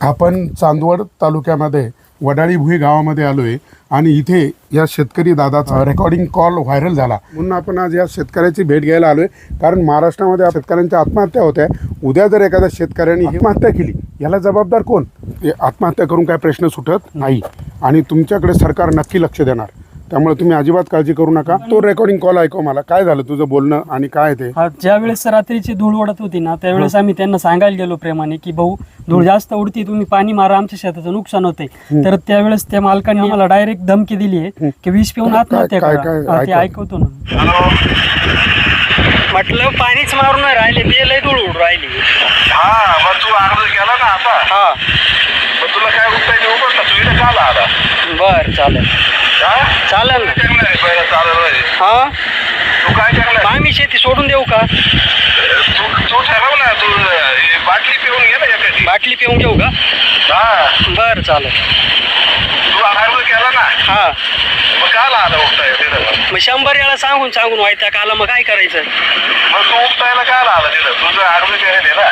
आपण चांदवड तालुक्यामध्ये वडाळी भुई गावामध्ये आलो आहे आणि इथे या शेतकरी दादाचा रेकॉर्डिंग कॉल व्हायरल झाला. म्हणून आपण आज या शेतकऱ्याची भेट घ्यायला आलो आहे कारण महाराष्ट्रामध्ये शेतकऱ्यांच्या आत्महत्या होत्या. उद्या जर एखाद्या शेतकऱ्याने आत्महत्या केली याला जबाबदार कोण? ते आत्महत्या करून काय प्रश्न सुटत नाही. आणि तुमच्याकडे सरकार नक्की लक्ष देणार. त्यामुळे तुम्ही अजिबात काळजी करू नका. तो रेकॉर्डिंग कॉल ऐकव मला. काय झालं तुझं बोलणं आणि काय ते? हा ज्या वेळेस रात्रीची धूळ उडत होती ना त्यावेळेस आम्ही त्यांना सांगायला गेलो प्रेमाने की भाऊ धूळ जास्त उडती तुम्ही पाणी मारा आमच्या शेताचं नुकसान होते तर त्यावेळेस त्या मालकाने आम्हाला डायरेक्ट धमकी दिली आहे की विष पिऊन आत्महत्या काय- करा. काय- ते ऐकव. ऐकवतो ना. म्हटलं पाणीच मारून नाही राहिले ते लय धूळ उडून राहिली. हा मग तू अर्ज केला ना आता? हा. मग तुला काय उत्तर देऊ का तू इथे का आला आता? बर चालेल. हा? चालेल ना. नाही हा. तू काय करणार आम्ही शेती सोडून देऊ का? तू तू ठरव ना तू ही बाटली पिऊन घे ना बाटली पिऊन घेऊ का? हा. बर चालेल. तू अर्ज केला ना? हा. मग का आला उपटाय तिथं मग शंभर वेळा सांगून सांगून व्हायचा का आला मग काय करायचं? मग तू उपटायला काय आला तिथं तुझं अर्ज केले ना?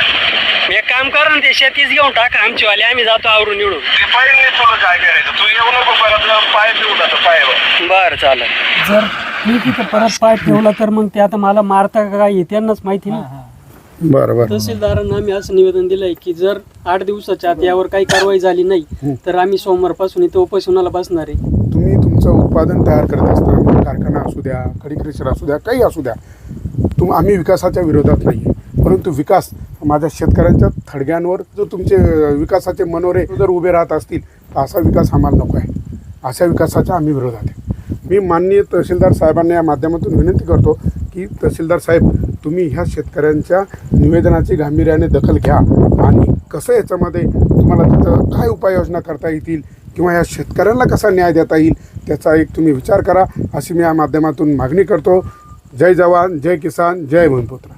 एक काम कर ना ते शेतीच घेऊन टाका आमची वाले आम्ही जातो आवरून निवडून. ते पाहिजे तुला काय करायचं. तू येऊ नको परत पाय पिऊन आता पाय बर चालेल. जर मी तिथं परत पाय ठेवला तर मग ते आता मला मारता का काय हे त्यांनाच माहिती ना. बरं बरं. तहसीलदारांना आम्ही असं निवेदन दिलंय की जर आठ दिवसाच्या आत यावर काही कारवाई झाली नाही तर आम्ही सोमवारपासून इथं उपोषणाला बसणार आहे. तुम्ही तुमचं उत्पादन तयार करत असताना मग कारखाना असू द्या खडी क्रेशर असू द्या काही असू द्या तुम आम्ही विकासाच्या विरोधात नाही आहे परंतु विकास माझ्या शेतकऱ्यांच्या थडग्यांवर जो तुमचे विकासाचे मनोरे जर उभे राहत असतील तर असा विकास आम्हाला नको आहे अशा विकासाच्या आम्ही विरोधात आहे. मी माननीय तहसीलदार साहेबांना या माध्यमातून विनंती करतो की तहसीलदार साहेब तुम्ही ह्या शेतकऱ्यांच्या निवेदनाची गांभीर्याने दखल घ्या. आणि कसं याच्यामध्ये तुम्हाला तिथं काय उपाययोजना करता येतील किंवा या शेतकऱ्यांना कसा न्याय देता येईल त्याचा एक तुम्ही विचार करा. अशी मी या माध्यमातून मागणी करतो. जय जवान जय किसान जय भूमिपुत्र.